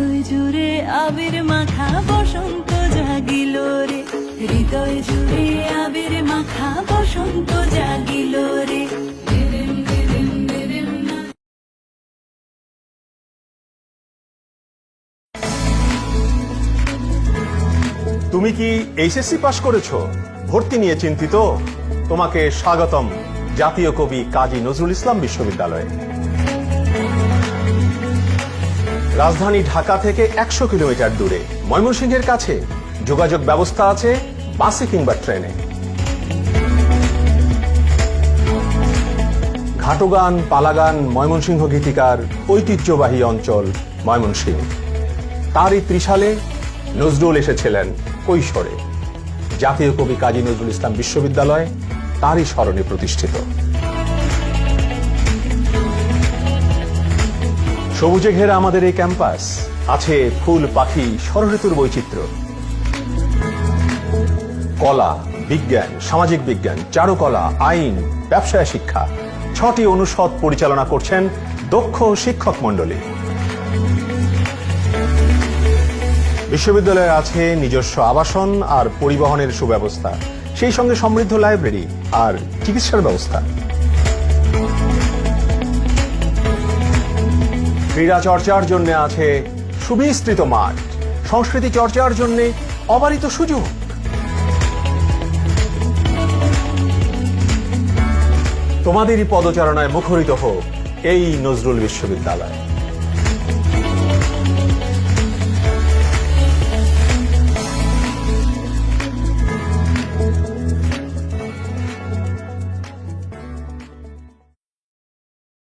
হৃদয় জুড়ে আবির মাখা বসন্ত জাগিল রে। হৃদয় জুড়ে আবির মাখা বসন্ত জাগিল রে। তুমি কি এইচএসসি পাশ করেছ? ভর্তি নিয়ে চিন্তিত? তোমাকে স্বাগতম জাতীয় কবি কাজী নজরুল ইসলাম বিশ্ববিদ্যালয়ে। রাজধানী ঢাকা থেকে একশো কিলোমিটার দূরে। ময়মনসিংহের কাছে যোগাযোগ ব্যবস্থা আছে বাসে কিংবা ট্রেনে। ঘাটগান, পালাগান, ময়মনসিংহ গীতিকার ঐতিহ্যবাহী অঞ্চল ময়মনসিংহ। তারই ত্রিশালে নজরুল এসেছিলেন কৈশোরে। জাতীয় কবি কাজী নজরুল ইসলাম বিশ্ববিদ্যালয় তারই স্মরণে প্রতিষ্ঠিত। সবুজে ঘেরা আমাদের এই ক্যাম্পাস। আছে ফুল, পাখি ষড়ঋতুর বৈচিত্র্য। কলা, বিজ্ঞান, সামাজিক বিজ্ঞান, চারুকলা, আইন, ব্যবসায় শিক্ষা, ছটি অনুষদ পরিচালনা করছেন দক্ষ শিক্ষক মণ্ডলী। বিশ্ববিদ্যালয়ে আছে নিজস্ব আবাসন আর পরিবহনের সুব্যবস্থা, সেই সঙ্গে সমৃদ্ধ লাইব্রেরি আর চিকিৎসার ব্যবস্থা। ক্রীড়া চর্চার জন্য আছে সুবিস্তৃত মাঠ। সংস্কৃতি চর্চার জন্য অবারিত সুযোগ। তোমাদেরই পদচারণায় মুখরিত হোক এই নজরুল বিশ্ববিদ্যালয়।